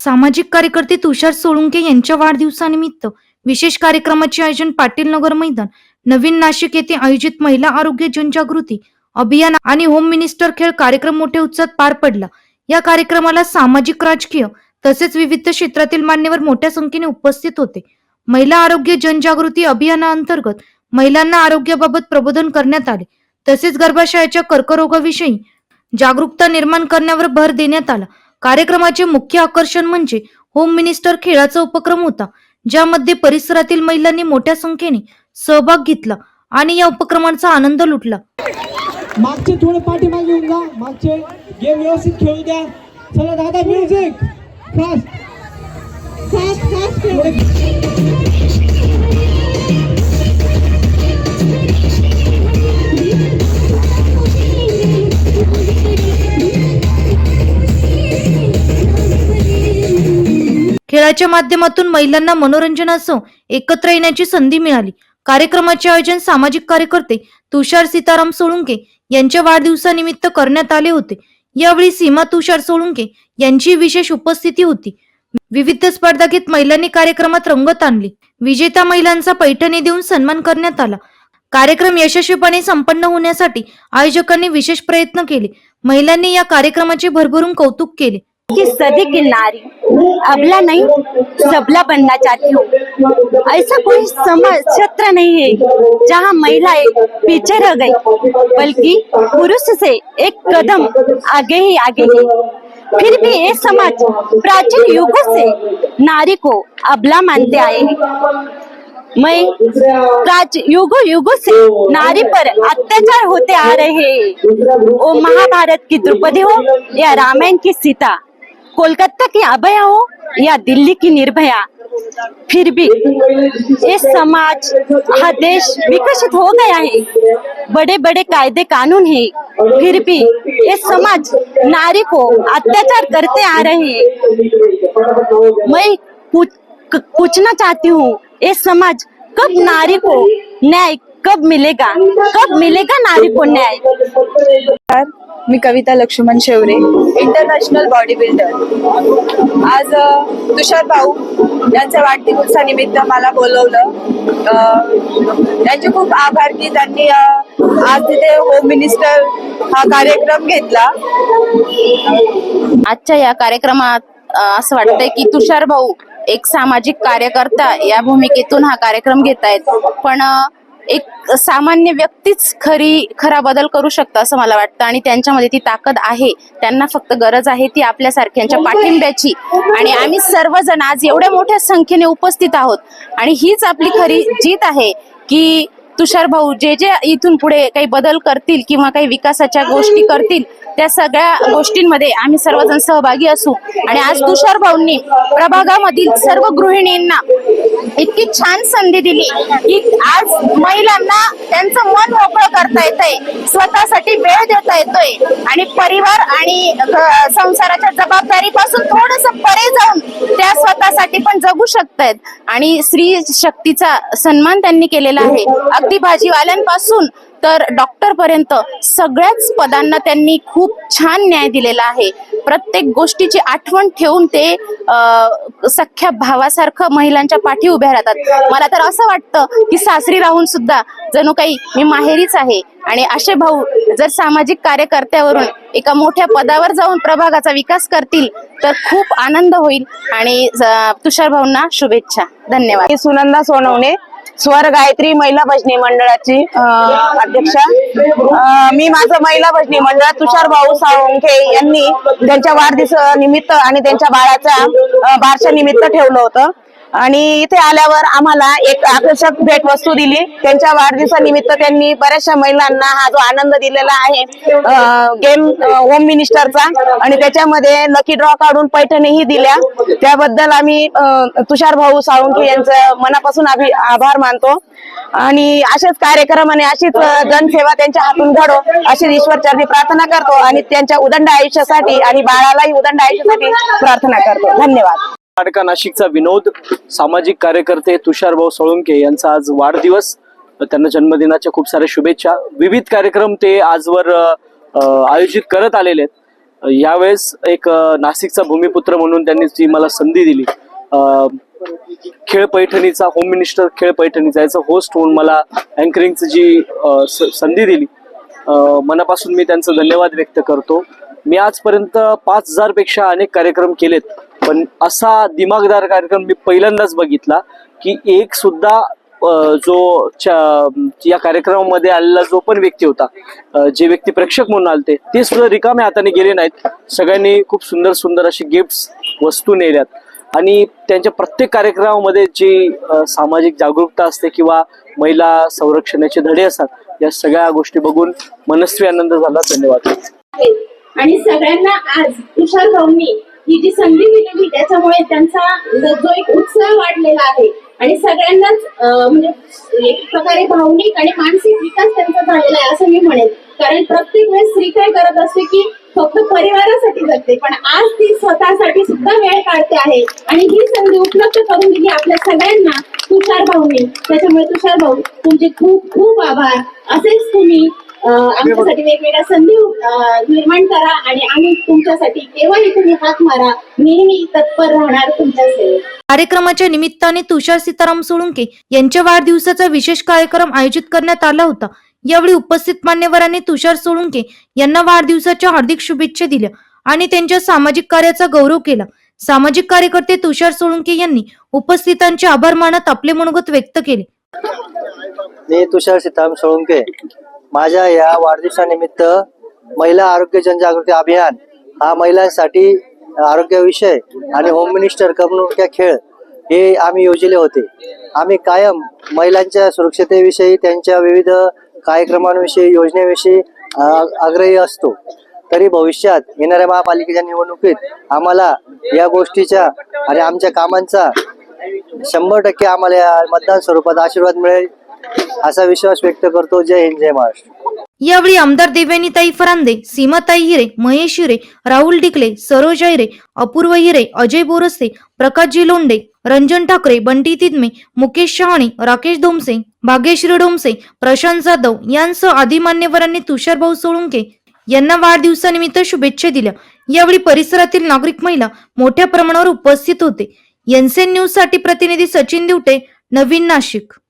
सामाजिक कार्यकर्ते तुषार सोळुंके यांच्या वाढदिवसानिमित्त विशेष कार्यक्रमाचे आयोजन पाटील नगर मैदान नवीन नाशिक येथे आयोजित महिला आरोग्य जनजागृती अभियान आणि होम मिनिस्टर खेळ कार्यक्रम मोठ्या उत्साहात पार पडला. या कार्यक्रमाला सामाजिक राजकीय तसेच विविध क्षेत्रातील मान्यवर मोठ्या संख्येने उपस्थित होते. महिला आरोग्य जनजागृती अभियानाअंतर्गत महिलांना आरोग्याबाबत प्रबोधन करण्यात आले. तसेच गर्भाशयाच्या कर्करोगाविषयी जागरूकता निर्माण करण्यावर भर देण्यात आला. कार्यक्रमाचे मुख्य आकर्षण म्हणजे होम मिनिस्टर खेळाचा उपक्रम होता ज्यामध्ये परिसरातील महिलांनी मोठ्या संख्येने सहभाग घेतला आणि या उपक्रमाचा आनंद लुटला. मागचे थोडे पाठीमागे येऊन जा मागचे गेम व्यवस्थित खेळू द्या. चला दादा म्युझिक फास्ट फास्ट फास्ट खेळाच्या माध्यमातून महिलांना मनोरंजनासह एकत्र येण्याची संधी मिळाली. कार्यक्रमाचे आयोजन सामाजिक कार्यकर्ते तुषार सीताराम सोळुंके यांच्या वाढदिवसानिमित्त करण्यात आले होते. यावेळी सीमा तुषार सोळुंके यांची विशेष उपस्थिती होती. विविध स्पर्धा घेत महिलांनी कार्यक्रमात रंगत आणली. विजेता महिलांचा पैठणी देऊन सन्मान करण्यात आला. कार्यक्रम यशस्वीपणे संपन्न होण्यासाठी आयोजकांनी विशेष प्रयत्न केले. महिलांनी या कार्यक्रमाचे भरभरून कौतुक केले. की सदी की नारी, अबला नहीं, सबला बनना चाहती हूँ। ऐसा कोई समाज क्षेत्र नहीं है जहाँ महिलाएँ पीछे रह गई, बल्कि पुरुष से एक कदम आगे ही आगे है। फिर भी ये समाज प्राचीन युगों से नारी को अबला मानते आए मैं प्राच युगो युगों से नारी पर अत्याचार होते आ रहे हैं। वो महाभारत की द्रौपदी हो या रामायण की सीता कोलकाता की अभया हो या दिल्ली की निर्भया? फिर भी ये समाज हा देश विकसित हो गया है। बड़े बड़े कायदे कानून है। फिर भी ये समाज नारी को अत्याचार करते आ रहे हैं। मैं पूछना चाहती हूँ ये समाज कब नारी को न्याय कब मिलेगा? कब मिलेगा नारी को न्याय मी Kavita Laxman Shevare international body builder आज तुषार भाऊ यांच्या वाढदिवसानिमित्त मला बोलवलं. त्यांचे खूप आभार की त्यांनी आज तिथे होम मिनिस्टर हा कार्यक्रम घेतला. आजच्या या कार्यक्रमात असं वाटतंय की तुषार भाऊ एक सामाजिक कार्यकर्ता या भूमिकेतून हा कार्यक्रम घेत आहेत पण एक सामान्य व्यक्तीच खरी खरा बदल करू शकतं असं मला वाटतं. आणि त्यांच्यामध्ये ती ताकद आहे. त्यांना फक्त गरज आहे ती आपल्यासारख्यांच्या पाठिंब्याची. आणि आम्ही सर्वजण आज एवढ्या मोठ्या संख्येने उपस्थित आहोत. आणि हीच आपली खरी जीत आहे की तुषार भाऊ जे जे इथून पुढे काही बदल करतील किंवा काही विकासाच्या गोष्टी करतील त्या सगळ्या गोष्टींमध्ये आम्ही सर्वजण सहभागी असू. आणि आज तुषार भाऊंनी प्रभागामधील सर्व गृहिणींना इतकी छान संधी दिली की आज महिलांना त्यांचं मन मोकळं करता येतंय स्वतःसाठी वेळ देता येतोय. आणि परिवार आणि संसाराच्या जबाबदारीपासून थोडस परे जाऊन त्या स्वतःसाठी पण जगू शकतायत. आणि स्त्री शक्तीचा सन्मान त्यांनी केलेला आहे. अगदी भाजीवाल्यांपासून तर डॉक्टरपर्यंत सगळ्याच पदांना त्यांनी खूप छान न्याय दिलेला आहे. प्रत्येक गोष्टीची आठवण ठेवून ते सख्या भावासारखं महिलांच्या पाठी उभ्या राहतात. मला तर असं वाटतं की सासरी राहून सुद्धा जणू काही मी माहेरीच आहे आणि असे भाऊ जर सामाजिक कार्यकर्त्यावरून एका मोठ्या पदावर जाऊन प्रभागाचा विकास करतील तर खूप आनंद होईल. आणि तुषार भाऊंना शुभेच्छा. धन्यवाद. सुनंदा सोनवणे स्वर गायत्री महिला भजनी मंडळाची अध्यक्षा. मी माझं महिला भजनी मंडळ तुषार भाऊ साळुंखे यांनी त्यांच्या वाढदिवसा निमित्त आणि त्यांच्या बाळाच्या बारशा निमित्त ठेवलं होतं. आणि इथे आल्यावर आम्हाला एक आकर्षक भेट वस्तू दिली. त्यांच्या वाढदिवसानिमित्त त्यांनी बऱ्याचशा महिलांना हा जो आनंद दिलेला आहे गेम होम मिनिस्टरचा आणि त्याच्यामध्ये लकी ड्रॉ काढून पैठणीही दिल्या. त्याबद्दल आम्ही तुषार भाऊ साळुंखे यांचं मनापासून आभी- आभार मानतो. आणि असेच कार्यक्रम आणि अशीच जनसेवा त्यांच्या हातून घडो अशी ईश्वरचरणी प्रार्थना करतो आणि त्यांच्या उदंड आयुष्यासाठी आणि बाळालाही उदंड आयुष्यासाठी प्रार्थना करतो. धन्यवाद. लाडका नाशिकचा विनोद सामाजिक कार्यकर्ते तुषारभाऊ सोळुंके यांचा आज वाढदिवस. त्यांना जन्मदिनाच्या खूप साऱ्या शुभेच्छा. विविध कार्यक्रम ते आजवर आयोजित करत आलेले आहेत. यावेळेस एक नाशिकचा भूमिपुत्र म्हणून त्यांनी जी मला संधी दिली. खेळ पैठणीचा होम मिनिस्टर खेळ पैठणीचा याचा होस्ट होऊन मला अँकरिंगची जी स- संधी दिली. मनापासून मी त्यांचं धन्यवाद व्यक्त करतो. मी आजपर्यंत पाच हजारपेक्षा अनेक कार्यक्रम केलेत. पण असा दिमागदार कार्यक्रम मी पहिल्यांदाच बघितला की एक सुद्धा जो या कार्यक्रमामध्ये आलेला जो पण व्यक्ती होता जे व्यक्ती प्रेक्षक म्हणून आलते ते सुद्धा रिकाम्या हाताने गेले नाहीत. सगळ्यांनी खूप सुंदर सुंदर अशी गिफ्ट्स वस्तू नेल्यात. आणि त्यांच्या प्रत्येक कार्यक्रमामध्ये जी सामाजिक जागरूकता असते किंवा महिला संरक्षणाचे धडे असतात या सगळ्या गोष्टी बघून मनस्वी आनंद झाला. धन्यवाद. आणि सगळ्यांना आज तुषार भाऊंनी ही जी संधी दिलेली त्याच्यामुळे त्यांचा जो एक उत्साह वाढलेला आहे. आणि सगळ्यांनाच म्हणजे एक प्रकारे भावनिक आणि मानसिक विकास त्यांचा झालेला आहे असं मी म्हणेन. कारण प्रत्येक वेळेस स्त्री काय करत असते की फक्त परिवारासाठी जगते पण आज ती स्वतःसाठी सुद्धा वेळ काढते आहे. आणि ही संधी उपलब्ध करून दिली आपल्या सगळ्यांना तुषार भाऊनी. त्याच्यामुळे तुषार भाऊ तुमचे खूप खूप आभार. असेच तुम्ही आमच्यासाठी वेगवेगळ्या संधी अं, निर्माण करा आणि आम्ही तुमच्यासाठी केव्हाही तुम्ही हाक मारा नेहमी तत्पर राहणार तुमच्या सेवेत. कार्यक्रमाच्या निमित्ताने तुषार सीताराम सोळुंके यांच्या वाढदिवसाचा विशेष कार्यक्रम आयोजित करण्यात आला होता. यावेळी उपस्थित मान्यवरांनी तुषार सोळुंके यांना वाढदिवसाच्या हार्दिक शुभेच्छा दिल्या आणि त्यांच्या सामाजिक कार्याचा गौरव केला. सामाजिक कार्यकर्ते तुषार सोळुंके यांनी उपस्थितांचे आभार मानत आपले मनोगत व्यक्त केले. मी तुषार सीताराम सोळुंके. माझ्या या वाढदिवसानिमित्त महिला आरोग्य जनजागृती अभियान हा महिलांसाठी आरोग्यविषय आणि होम मिनिस्टर करमणुक्या खेळ हे आम्ही योजले होते. आम्ही कायम महिलांच्या सुरक्षतेविषयी त्यांच्या विविध कार्यक्रमांविषयी योजनेविषयी आग्रही असतो. तरी भविष्यात येणाऱ्या महापालिकेच्या निवडणुकीत आम्हाला या गोष्टीच्या आणि आमच्या कामांचा शंभर टक्के आम्हाला या मतदान स्वरूपात आशीर्वाद मिळेल. असा विश्वास व्यक्त करतो. जय हिंद जय महाराष्ट्र. यावेळी आमदार देवयानीताई फरांदे सीमाताई हिरे महेश हिरे राहुल डिकले सरोज हिरे अपूर्व हिरे अजय बोरसे प्रकाशजी लोंडे रंजन ठाकरे बंटी तिदमे मुकेश शहाणे राकेश धोमसे भाग्यश्री डोमसे प्रशांत जाधव यांसह आदी मान्यवरांनी तुषारभाऊ सोळुंके यांना वाढदिवसानिमित्त शुभेच्छा दिल्या. यावेळी परिसरातील नागरिक महिला मोठ्या प्रमाणावर उपस्थित होते. एनसेन न्यूजसाठी प्रतिनिधी सचिन दिवटे नवीन नाशिक.